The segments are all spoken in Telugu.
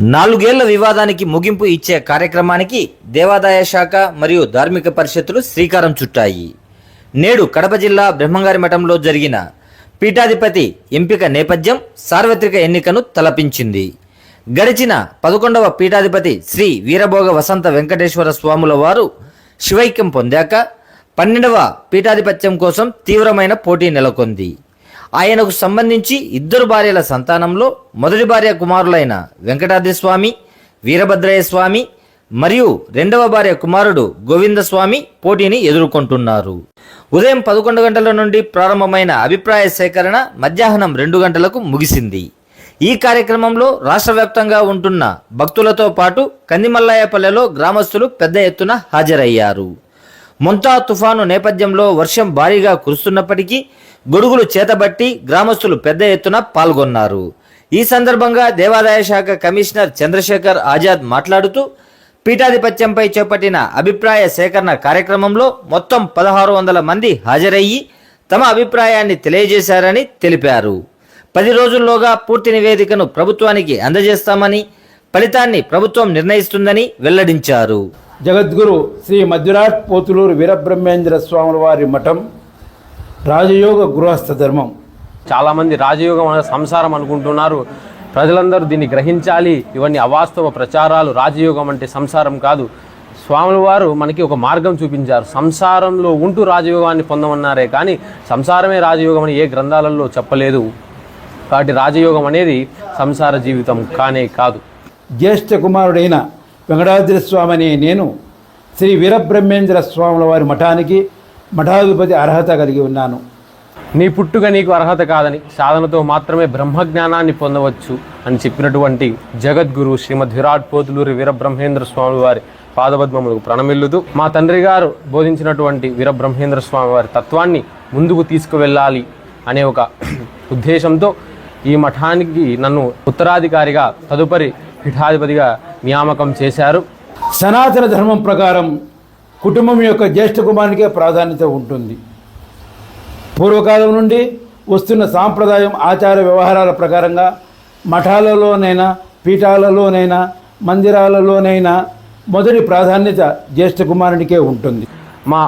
నాలుగేళ్ళ వివాదానికి ముగింపు ఇచ్చే కార్యక్రమానికి దేవాదాయ శాఖ మరియు ధార్మిక పరిషత్తులు శ్రీకారం చుట్టాయి. నేడు కడప జిల్లా బ్రహ్మంగారి మఠంలో జరిగిన పీఠాధిపతి ఎంపిక నేపథ్యం సార్వత్రిక ఎన్నికను తలపించింది. గడిచిన పదకొండవ పీఠాధిపతి శ్రీ వీరభోగ వసంత వెంకటేశ్వర స్వాముల వారు శివైక్యం పొందాక పన్నెండవ పీఠాధిపత్యం కోసం తీవ్రమైన పోటీ నెలకొంది. ఆయనకు సంబంధించి ఇద్దరు భార్యల సంతానంలో మొదటి భార్య కుమారులైన వెంకటాద్రి స్వామి వీరభద్రయ్య స్వామి మరియు రెండవ భార్య కుమారుడు గోవిందస్వామి పోటీని ఎదుర్కొంటున్నారు. ఉదయం పదకొండు గంటల నుండి ప్రారంభమైన అభిప్రాయ సేకరణ మధ్యాహ్నం రెండు గంటలకు ముగిసింది. ఈ కార్యక్రమంలో రాష్ట్ర వ్యాప్తంగా ఉంటున్న భక్తులతో పాటు కందిమల్లాయపల్లెలో గ్రామస్తులు పెద్ద ఎత్తున హాజరయ్యారు. మొంతా తుఫాను నేపథ్యంలో వర్షం భారీగా కురుస్తున్నప్పటికీ గొడుగులు చేతబట్టి గ్రామస్తులు పెద్ద ఎత్తున పాల్గొన్నారు. ఈ సందర్భంగా దేవాదాయ శాఖ కమిషనర్ చంద్రశేఖర్ ఆజాద్ మాట్లాడుతూ పీఠాధిపత్యంపై చేపట్టిన అభిప్రాయ సేకరణ కార్యక్రమంలో మొత్తం పదహారు వందల మంది హాజరయ్యి తమ అభిప్రాయాన్ని తెలియజేశారని తెలిపారు. పది రోజుల్లోగా పూర్తి నివేదికను ప్రభుత్వానికి అందజేస్తామని ఫలితాన్ని ప్రభుత్వం నిర్ణయిస్తుందని వెల్లడించారు. జగద్గురు శ్రీ మధ్యురాట్ పోతులూరు వీరబ్రహ్మేంద్ర స్వాముల వారి మఠం రాజయోగ గృహస్థ ధర్మం. చాలామంది రాజయోగం అనే సంసారం అనుకుంటున్నారు. ప్రజలందరూ దీన్ని గ్రహించాలి. ఇవన్నీ అవాస్తవ ప్రచారాలు. రాజయోగం అంటే సంసారం కాదు. స్వాముల వారు మనకి ఒక మార్గం చూపించారు. సంసారంలో ఉంటూ రాజయోగాన్ని పొందమన్నారే కానీ సంసారమే రాజయోగం అని ఏ గ్రంథాలలో చెప్పలేదు. కాబట్టి రాజయోగం అనేది సంసార జీవితం కానే కాదు. జ్యేష్ఠ కుమారుడైన వెంకటాద్రి స్వామి అనే నేను శ్రీ వీరబ్రహ్మేంద్ర స్వాముల వారి మఠానికి మఠాధిపతి అర్హత కలిగి ఉన్నాను. నీ పుట్టుక నీకు అర్హత కాదని సాధనతో మాత్రమే బ్రహ్మజ్ఞానాన్ని పొందవచ్చు అని చెప్పినటువంటి జగద్గురు శ్రీమద్ విరాట్ పోతులూరి వీరబ్రహ్మేంద్ర స్వామి వారి పాదపద్మములకు ప్రణమిల్లుతూ మా తండ్రి గారు బోధించినటువంటి వీరబ్రహ్మేంద్ర స్వామి వారి తత్వాన్ని ముందుకు తీసుకువెళ్ళాలి అనే ఒక ఉద్దేశంతో ఈ మఠానికి నన్ను ఉత్తరాధికారిగా తదుపరి పీఠాధిపతిగా నియామకం చేశారు. సనాతన ధర్మం ప్రకారం కుటుంబం యొక్క జ్యేష్ఠ కుమారునికే ప్రాధాన్యత ఉంటుంది. పూర్వకాలం నుండి వస్తున్న సాంప్రదాయం ఆచార వ్యవహారాల ప్రకారంగా మఠాలలోనైనా పీఠాలలోనైనా మందిరాలలోనైనా మొదటి ప్రాధాన్యత జ్యేష్ఠ కుమారునికే ఉంటుంది. మా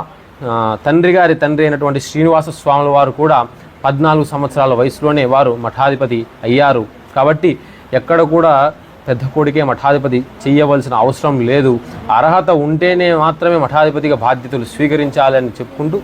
తండ్రి గారి తండ్రి అయినటువంటి శ్రీనివాస స్వాముల వారు కూడా పద్నాలుగు సంవత్సరాల వయసులోనే వారు మఠాధిపతి అయ్యారు. కాబట్టి ఎక్కడ కూడా పెద్ద కొడుకే మఠాధిపతి చేయవలసిన అవసరం లేదు. అర్హత ఉంటేనే మాత్రమే మఠాధిపతిగా బాధ్యతలు స్వీకరించాలని చెప్పుకుంటూ